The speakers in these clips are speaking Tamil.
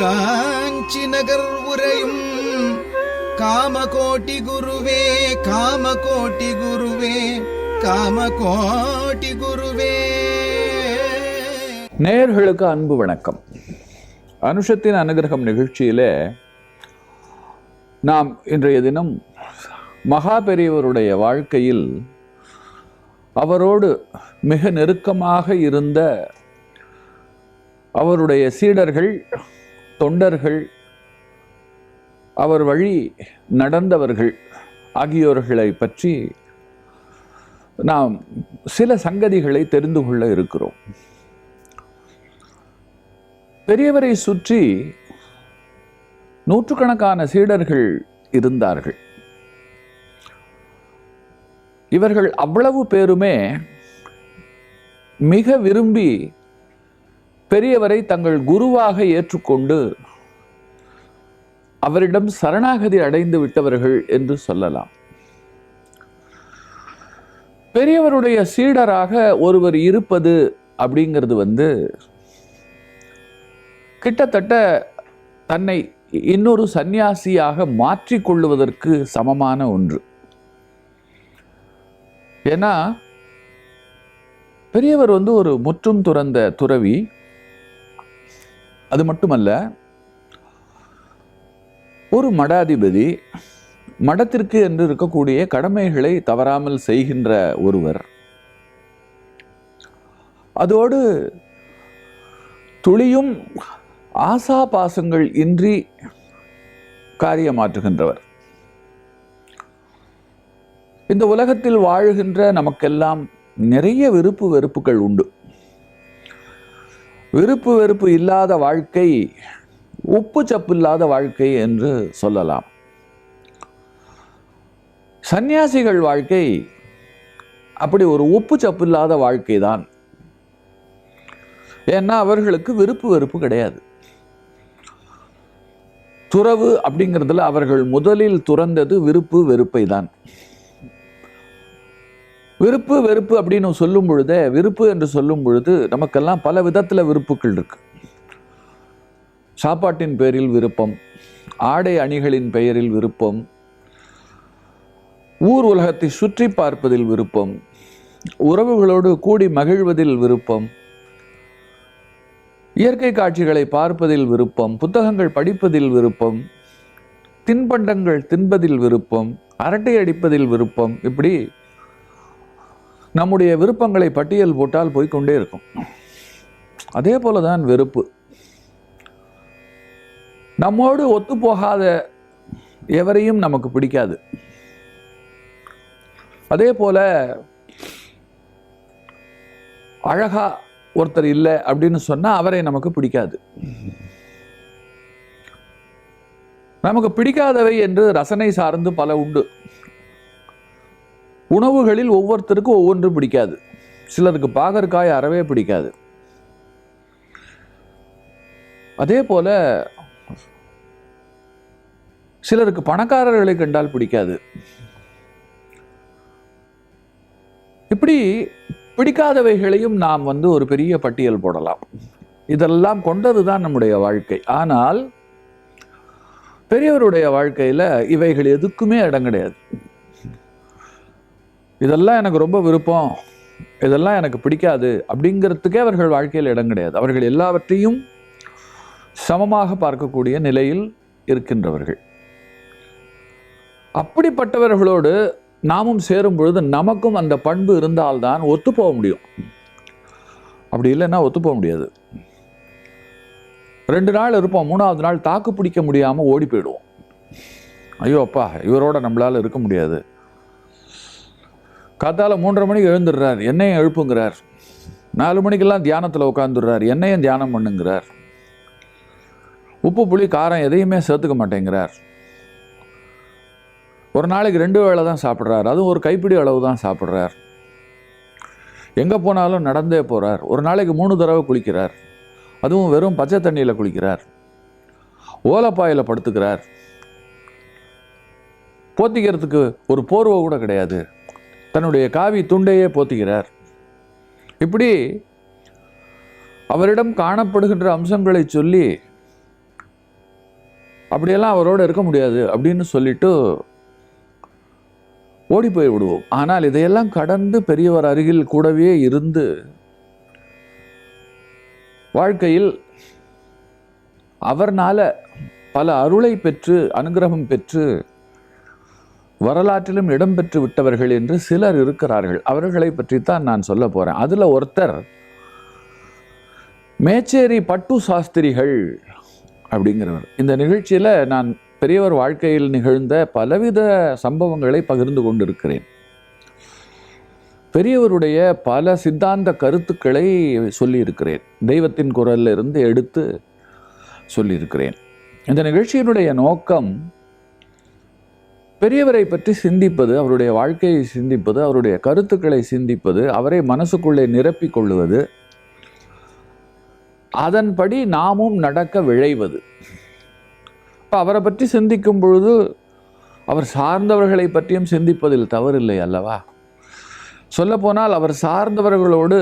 காஞ்சி நகர் உரையும் காமகோட்டி குருவே காமகோட்டி குருவே காமகோட்டி குருவே. நேயர்களுக்கு அன்பு வணக்கம். அனுஷத்தின் அனுகிரகம் நிகழ்ச்சியிலே நாம் இன்றைய தினம் மகா பெரியவருடைய வாழ்க்கையில் அவரோடு மிக நெருக்கமாக இருந்த அவருடைய சீடர்கள் தொண்டர்கள் அவர் வழி நடந்தவர்கள் ஆகியோர்களை பற்றி நாம் சில சங்கதிகளை தெரிந்து கொள்ள இருக்கிறோம். பெரியவரை சுற்றி நூற்றுக்கணக்கான சீடர்கள் இருந்தார்கள். இவர்கள் அவ்வளவு பேருமே மிக விரும்பி பெரியவரை தங்கள் குருவாக ஏற்றுக்கொண்டு அவரிடம் சரணாகதி அடைந்து விட்டவர்கள் என்று சொல்லலாம். பெரியவருடைய சீடராக ஒருவர் இருப்பது அப்படிங்கிறது வந்து கிட்டத்தட்ட தன்னை இன்னொரு சந்நியாசியாக மாற்றிக்கொள்ளுவதற்கு சமமான ஒன்று. ஏன்னா பெரியவர் வந்து ஒரு முற்றும் துறந்த துறவி. அது மட்டுமல்ல ஒரு மடாதிபதி மடத்திற்கு என்று இருக்கக்கூடிய கடமைகளை தவறாமல் செய்கின்ற ஒருவர் அதோடு துளியும் ஆசா பாசங்கள் இன்றி காரியமாற்றுகின்றவர். இந்த உலகத்தில் வாழுகின்ற நமக்கெல்லாம் நிறைய விருப்பு வெறுப்புகள் உண்டு. விருப்பு வெறுப்பு இல்லாத வாழ்க்கை உப்பு சப்பு இல்லாத வாழ்க்கை என்று சொல்லலாம். சந்நியாசிகள் வாழ்க்கை அப்படி ஒரு உப்பு சப்பு இல்லாத வாழ்க்கை தான். ஏன்னா அவர்களுக்கு விருப்பு வெறுப்பு கிடையாது. துறவு அப்படிங்கிறதுல அவர்கள் முதலில் துறந்தது விருப்பு வெறுப்பை தான். விருப்பு வெறுப்பு அப்படின்னு சொல்லும் பொழுதே விருப்பு என்று சொல்லும் பொழுது நமக்கெல்லாம் பல விதத்தில் விருப்புகள் இருக்கு. சாப்பாட்டின் பேரில் விருப்பம் ஆடை அணிகளின் பெயரில் விருப்பம் ஊர் உலகத்தை சுற்றி பார்ப்பதில் விருப்பம் உறவுகளோடு கூடி மகிழ்வதில் விருப்பம் இயற்கை காட்சிகளை பார்ப்பதில் விருப்பம் புத்தகங்கள் படிப்பதில் விருப்பம் தின்பண்டங்கள் தின்பதில் விருப்பம் அரட்டை அடிப்பதில் விருப்பம் இப்படி நம்முடைய விருப்பங்களை பட்டியல் போட்டால் போய்க்கொண்டே இருக்கும். அதே போல தான் வெறுப்பு. நம்மோடு ஒத்துப்போகாத எவரையும் நமக்கு பிடிக்காது. அதே போல அழகா ஒருத்தர் இல்லை அப்படின்னு சொன்னா அவரை நமக்கு பிடிக்காது. நமக்கு பிடிக்காதவை என்று ரசனை சார்ந்து பல உண்டு. உணவுகளில் ஒவ்வொருத்தருக்கும் ஒவ்வொன்று பிடிக்காது. சிலருக்கு பாகற்காய் அறவே பிடிக்காது. அதே போல சிலருக்கு பணக்காரர்களை கண்டால் பிடிக்காது. இப்படி பிடிக்காதவைகளையும் நாம் வந்து ஒரு பெரிய பட்டியல் போடலாம். இதெல்லாம் கொண்டது தான் நம்முடைய வாழ்க்கை. ஆனால் பெரியவருடைய வாழ்க்கையில் இவைகள் எதுக்குமே இடம் கிடையாது இதெல்லாம் எனக்கு ரொம்ப விருப்பம். இதெல்லாம் எனக்கு பிடிக்காது. அப்படிங்கிறதுக்கே அவர்கள் வாழ்க்கையில் இடம் கிடையாது. அவர்கள் எல்லாவற்றையும் சமமாக பார்க்கக்கூடிய நிலையில் இருக்கின்றவர்கள். அப்படிப்பட்டவர்களோடு நாமும் சேரும் பொழுது நமக்கும் அந்த பண்பு இருந்தால்தான் ஒத்து போக முடியும். அப்படி இல்லைன்னா ஒத்து போக முடியாது. ரெண்டு நாள் இருப்போம். மூணாவது நாள் தாக்கு பிடிக்க முடியாமல் ஓடி போயிடுவோம். ஐயோ அப்பா இவரோட நம்மளால் இருக்க முடியாது. காத்தால மூன்றரை மணிக்கு எழுந்துடுறார். என்னையும் எழுப்புங்கிறார். நாலு மணிக்கெல்லாம் தியானத்தில் உட்காந்துடுறார் என்னையும் தியானம் பண்ணுங்கிறார். உப்பு புளி காரம் எதையுமே சேர்த்துக்க மாட்டேங்கிறார். ஒரு நாளைக்கு ரெண்டு வேளை தான் சாப்பிட்றார். அதுவும் ஒரு கைப்பிடி அளவு தான் சாப்பிட்றார். எங்கே போனாலும் நடந்தே போகிறார் ஒரு நாளைக்கு மூணு தடவை குளிக்கிறார். அதுவும் வெறும் பச்சை தண்ணியில் குளிக்கிறார். ஓலப்பாயில் படுத்துக்கிறார். போத்திக்கிறதுக்கு ஒரு போர்வை கூட கிடையாது. தன்னுடைய காவி துண்டையே போத்துகிறார். இப்படி அவரிடம் காணப்படுகின்ற அம்சங்களை சொல்லி அப்படியெல்லாம் அவரோடு இருக்க முடியாது அப்படின்னு சொல்லிட்டு ஓடி போய் விடுவோம் ஆனால் இதையெல்லாம் கடந்து பெரியவர் அருகில் கூடவே இருந்து வாழ்க்கையில் அவர்னால பல அருளை பெற்று அனுகிரகம் பெற்று வரலாற்றிலும் இடம்பெற்று விட்டவர்கள் என்று சிலர் இருக்கிறார்கள். அவர்களை பற்றித்தான் நான் சொல்ல போகிறேன் அதில் ஒருத்தர் மேச்சேரி பட்டு சாஸ்திரிகள் அப்படிங்கிறவர். இந்த நிகழ்ச்சியில் நான் பெரியவர் வாழ்க்கையில் நிகழ்ந்த பலவித சம்பவங்களை பகிர்ந்து கொண்டிருக்கிறேன். பெரியவருடைய பல சித்தாந்த கருத்துக்களை சொல்லியிருக்கிறேன். தெய்வத்தின் குரல்ல இருந்து எடுத்து சொல்லியிருக்கிறேன். இந்த நிகழ்ச்சியினுடைய நோக்கம் பெரியவரை பற்றி சிந்திப்பது அவருடைய வாழ்க்கையை சிந்திப்பது அவருடைய கருத்துக்களை சிந்திப்பது அவரை மனசுக்குள்ளே நிரப்பிக் கொள்ளுவது அதன்படி நாமும் நடக்க விழைவது. இப்போ அவரை பற்றி சிந்திக்கும் பொழுது அவர் சார்ந்தவர்களை பற்றியும் சிந்திப்பதில் தவறில்லை அல்லவா? சொல்லப்போனால் அவர் சார்ந்தவர்களோடு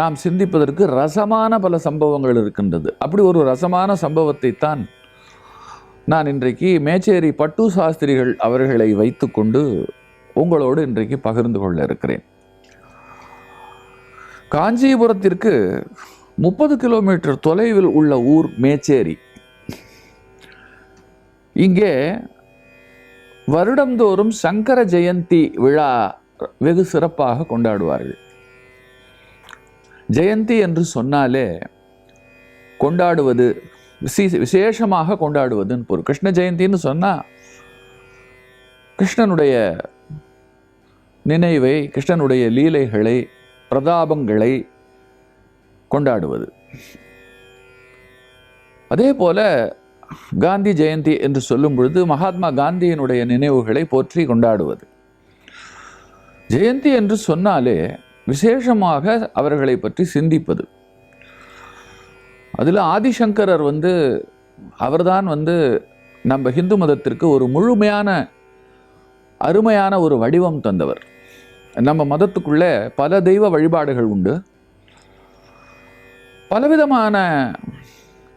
நாம் சிந்திப்பதற்கு ரசமான பல சம்பவங்கள் இருக்கின்றது. அப்படி ஒரு ரசமான சம்பவத்தை தான் நான் இன்றைக்கு மேச்சேரி பட்டு சாஸ்திரிகள் அவர்களை வைத்துக்கொண்டு உங்களோடு இன்றைக்கு பகிர்ந்து கொள்ள இருக்கிறேன். காஞ்சிபுரத்திற்கு முப்பது கிலோமீட்டர் தொலைவில் உள்ள ஊர் மேச்சேரி. இங்கே வருடந்தோறும் சங்கர ஜெயந்தி விழா வெகு சிறப்பாக கொண்டாடுவார்கள். ஜெயந்தி என்று சொன்னாலே கொண்டாடுவது விசேஷமாக கொண்டாடுவதுன்னு பொருள். கிருஷ்ண ஜெயந்தின்னு சொன்னால் கிருஷ்ணனுடைய நினைவை கிருஷ்ணனுடைய லீலைகளை பிரதாபங்களை கொண்டாடுவது. அதே போல காந்தி ஜெயந்தி என்று சொல்லும் பொழுது மகாத்மா காந்தியினுடைய நினைவுகளை போற்றி கொண்டாடுவது. ஜெயந்தி என்று சொன்னாலே விசேஷமாக அவர்களை பற்றி சிந்திப்பது. அதில் ஆதிசங்கரர் வந்து அவர்தான் வந்து நம்ம ஹிந்து மதத்திற்கு ஒரு முழுமையான அருமையான ஒரு வடிவம் தந்தவர். நம்ம மதத்துக்குள்ளே பல தெய்வ வழிபாடுகள் உண்டு. பலவிதமான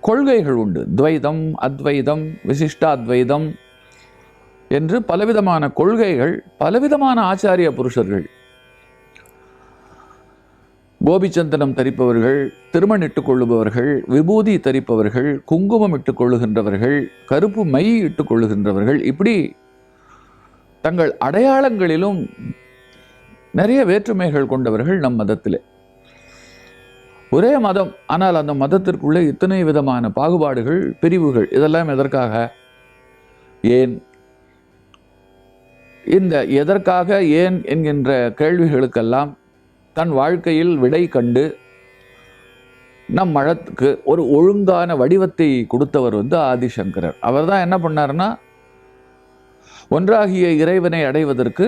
கொள்கைகள் உண்டு. துவைதம் அத்வைதம் விசிஷ்டாத்வைதம் என்று பலவிதமான கொள்கைகள் பலவிதமான ஆச்சாரிய புருஷர்கள் கோபிச்சந்தனம் தரிப்பவர்கள் திருமணிட்டுக் கொள்ளுபவர்கள் விபூதி தரிப்பவர்கள் குங்குமம் இட்டுக் கொள்ளுகின்றவர்கள் கருப்பு மை இட்டுக் கொள்ளுகின்றவர்கள் இப்படி தங்கள் அடையாளங்களிலும் நிறைய வேற்றுமைகள் கொண்டவர்கள் நம் மதத்தில். ஒரே மதம் ஆனால் அந்த மதத்திற்குள்ளே இத்தனை விதமான பாகுபாடுகள் பிரிவுகள் இதெல்லாம் எதற்காக? ஏன்? இந்த எதற்காக ஏன் என்கின்ற கேள்விகளுக்கெல்லாம் தன் வாழ்க்கையில் விடை கண்டு நம் மழத்துக்கு ஒரு ஒழுங்கான வடிவத்தை கொடுத்தவர் வந்து ஆதிசங்கரர். அவர் தான் என்ன பண்ணார்னா ஒன்றாகிய இறைவனை அடைவதற்கு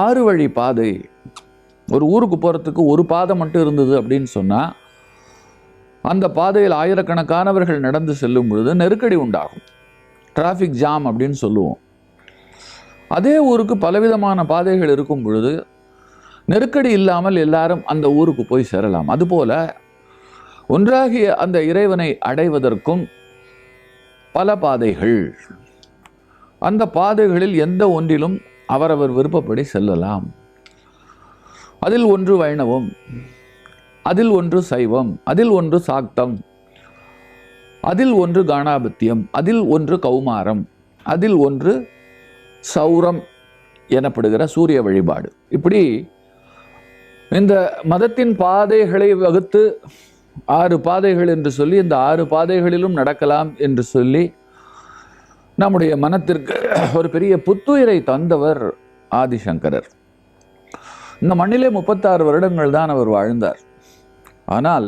ஆறு வழி பாதை. ஒரு ஊருக்கு போகிறதுக்கு ஒரு பாதை மட்டும் இருந்தது அப்படின்னு சொன்னால் அந்த பாதையில் ஆயிரக்கணக்கானவர்கள் நடந்து செல்லும் பொழுது நெருக்கடி உண்டாகும். டிராஃபிக் ஜாம் அப்படின்னு சொல்லுவோம். அதே ஊருக்கு பலவிதமான பாதைகள் இருக்கும் பொழுது நெருக்கடி இல்லாமல் எல்லாரும் அந்த ஊருக்கு போய் சேரலாம். அதுபோல ஒன்றாகிய அந்த இறைவனை அடைவதற்கும் பல பாதைகள். அந்த பாதைகளில் எந்த ஒன்றிலும் அவரவர் விருப்பப்படி செல்லலாம். அதில் ஒன்று வைணவம் அதில் ஒன்று சைவம் அதில் ஒன்று சாக்தம் அதில் ஒன்று காணாபத்தியம் அதில் ஒன்று கௌமாரம் அதில் ஒன்று சௌரம் எனப்படுகிற சூரிய வழிபாடு. இப்படி இந்த மதத்தின் பாதைகளை வகுத்து ஆறு பாதைகள் என்று சொல்லி இந்த ஆறு பாதைகளிலும் நடக்கலாம் என்று சொல்லி நம்முடைய மனத்திற்கு ஒரு பெரிய புத்துயிரை தந்தவர் ஆதிசங்கரர். இந்த மண்ணிலே முப்பத்தாறு வருடங்கள் தான் அவர் வாழ்ந்தார். ஆனால்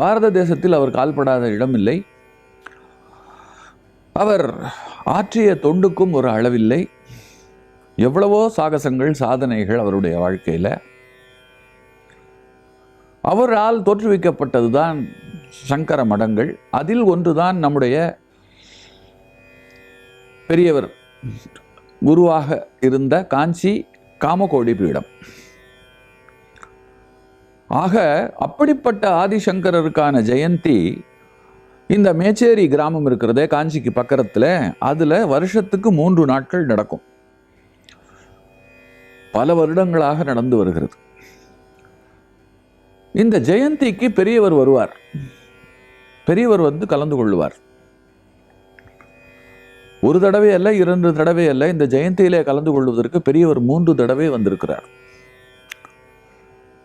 பாரத தேசத்தில் அவர் கால்படாத இடமில்லை. அவர் ஆற்றிய தொண்டுக்கும் ஒரு அளவில்லை. எவ்வளவோ சாகசங்கள் சாதனைகள் அவருடைய வாழ்க்கையில். அவரால் தோற்றுவிக்கப்பட்டதுதான் சங்கர மடங்கள். அதில் ஒன்றுதான் நம்முடைய பெரியவர் குருவாக இருந்த காஞ்சி காமகோடி பீடம். ஆக அப்படிப்பட்ட ஆதிசங்கரருக்கான ஜெயந்தி இந்த மேச்சேரி கிராமம் இருக்கிறதே காஞ்சிக்கு பக்கத்தில். அதில் வருஷத்துக்கு மூன்று நாட்கள் நடக்கும். பல வருடங்களாக நடந்து வருகிறது. இந்த ஜெயந்திக்கு பெரியவர் வருவார். பெரியவர் வந்து கலந்து கொள்வார் ஒரு தடவை அல்ல இரண்டு தடவை அல்ல இந்த ஜெயந்தியிலே கலந்து கொள்வதற்கு பெரியவர் மூன்று தடவை வந்திருக்கிறார்.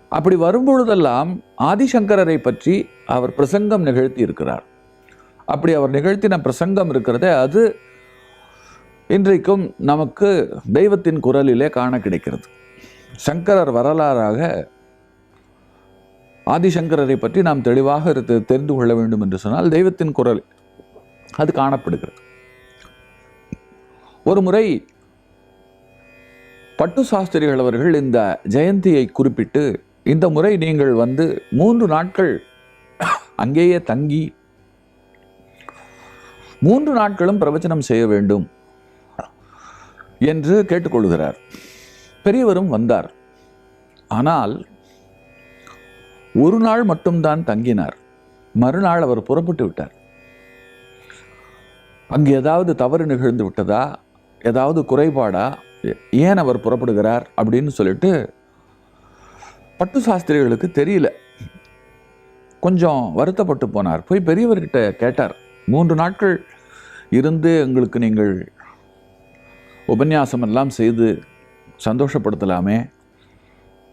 அப்படி வரும்பொழுதெல்லாம் ஆதிசங்கரரை பற்றி அவர் பிரசங்கம் நிகழ்த்தி இருக்கிறார். அப்படி அவர் நிகழ்த்தின பிரசங்கம் இருக்கிறதே அது இன்றைக்கும் நமக்கு தெய்வத்தின் குரலிலே காண கிடைக்கிறது. சங்கரர் வரலாறாக ஆதிசங்கரரை பற்றி நாம் தெளிவாக தெரிந்து கொள்ள வேண்டும் என்று சொன்னால் தெய்வத்தின் குரல் அது காணப்படுகிறது. ஒரு முறை பட்டு சாஸ்திரிகள் அவர்கள் இந்த ஜெயந்தியை குறிப்பிட்டு இந்த முறை நீங்கள் வந்து மூன்று நாட்கள் அங்கேயே தங்கி மூன்று நாட்களும் பிரவச்சனம் செய்ய வேண்டும் என்று கேட்டுக்கொள்கிறார். பெரியவரும் வந்தார். ஆனால் ஒரு நாள் மட்டும்தான் தங்கினார். மறுநாள் அவர் புறப்பட்டு விட்டார். அங்கு ஏதாவது தவறு நிகழ்ந்து விட்டதா? ஏதாவது குறைபாடா? ஏன் அவர் புறப்படுகிறார்? அப்படின்னு சொல்லிட்டு பட்டு சாஸ்திரிகளுக்கு தெரியல. கொஞ்சம் வருத்தப்பட்டு போனார். போய் பெரியவர்கிட்ட கேட்டார். மூன்று நாட்கள் இருந்து எங்களுக்கு நீங்கள் உபன்யாசம் எல்லாம் செய்து சந்தோஷப்படுத்தலாமே.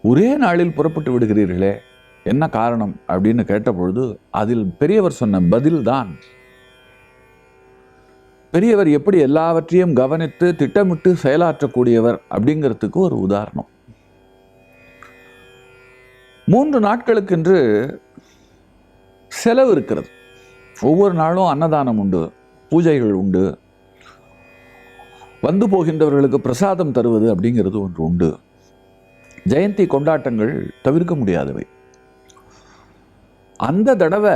ஒரே நாளில் புறப்பட்டு விடுகிறீர்களே. என்ன காரணம் அப்படின்னு கேட்டபொழுது அதில் பெரியவர் சொன்ன பதில்தான். பெரியவர் எப்படி எல்லாவற்றையும் கவனித்து திட்டமிட்டு செயலாற்றக்கூடியவர் அப்படிங்கிறதுக்கு ஒரு உதாரணம். மூன்று நாட்களுக்கென்று செலவு இருக்கிறது. ஒவ்வொரு நாளும் அன்னதானம் உண்டு பூஜைகள் உண்டு. வந்து போகின்றவர்களுக்கு பிரசாதம் தருவது அப்படிங்கிறது ஒன்று உண்டு. ஜெயந்தி கொண்டாட்டங்கள் தவிர்க்க முடியாதவை. அந்த தடவை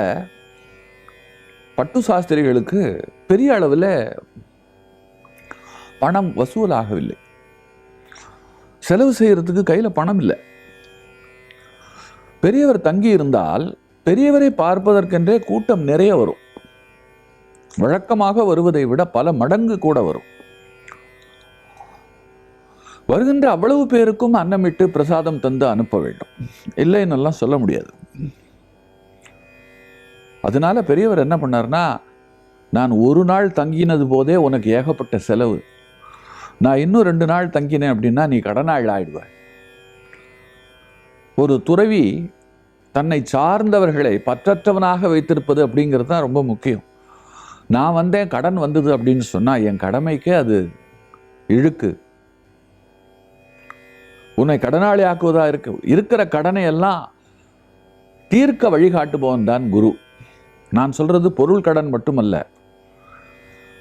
பட்டு சாஸ்திரிகளுக்கு பெரிய அளவில் பணம் வசூலாகவில்லை. செலவு செய்யறதுக்கு கையில் பணம் இல்லை. பெரியவர் தங்கி இருந்தால் பெரியவரை பார்ப்பதற்கென்றே கூட்டம் நிறைய வரும். வழக்கமாக வருவதை விட பல மடங்கு கூட வரும். வருகின்ற அவ்வளவு பேருக்கும் அன்னமிட்டு பிரசாதம் தந்து அனுப்ப வேண்டும். இல்லைன்னெல்லாம் சொல்ல முடியாது. அதனால பெரியவர் என்ன பண்ணார்னா நான் ஒரு நாள் தங்கினது போதே உனக்கு ஏகப்பட்ட செலவு. நான் இன்னும் ரெண்டு நாள் தங்கினேன் அப்படின்னா நீ கடனாள் ஆயிடுவ ஒரு துறவி தன்னை சார்ந்தவர்களை பற்றற்றவனாக வைத்திருப்பது அப்படிங்கிறது தான் ரொம்ப முக்கியம். நான் வந்தேன் கடன் வந்தது அப்படின்னு சொன்னால் என் கடமைக்கே அது இழுக்கு. உன்னை கடனாளி ஆக்குவதாக இருக்கு. இருக்கிற கடனை எல்லாம் தீர்க்க வழிகாட்டுபவன் தான் குரு. நான் சொல்றது பொருள் கடன் மட்டுமல்ல.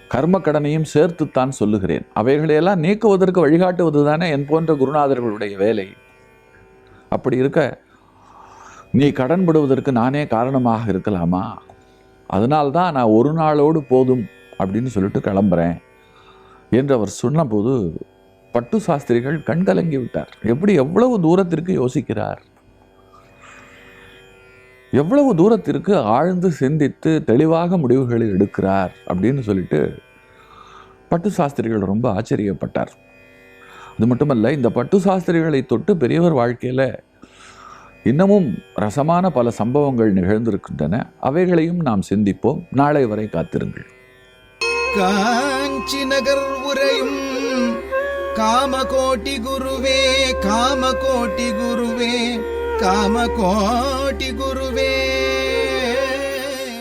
கர்ம கடனையும் சேர்த்துத்தான் சொல்லுகிறேன். அவைகளையெல்லாம் நீக்குவதற்கு வழிகாட்டுவது தானே என் போன்ற குருநாதர்களுடைய வேலை. அப்படி இருக்க நீ கடன் படுவதற்கு நானே காரணமாக இருக்கலாமா? அதனால்தான் நான் ஒரு நாளோடு போதும் அப்படின்னு சொல்லிட்டு கிளம்புறேன் என்று அவர் சொன்னபோது பட்டு சாஸ்திரிகள் கண்கலங்கி விட்டார். எப்படி எவ்வளவு தூரத்திற்கு யோசிக்கிறார்? எவ்வளவு தூரத்திற்கு ஆழ்ந்து சிந்தித்து தெளிவாக முடிவுகளை எடுக்கிறார் அப்படின்னு சொல்லிட்டு பட்டு சாஸ்திரிகள் ரொம்ப ஆச்சரியப்பட்டார். அது மட்டுமல்ல இந்த பட்டு சாஸ்திரிகளை தொட்டு பெரியவர் வாழ்க்கையில் இன்னமும் ரசமான பல சம்பவங்கள் நிகழ்ந்திருக்கின்றன. அவைகளையும் நாம் சிந்திப்போம். நாளை வரை காத்திருங்கள். காஞ்சி நகர் உரையும் காமகோட்டி குருவே காமகோட்டி குருவே. காமகோட்டி குருவே.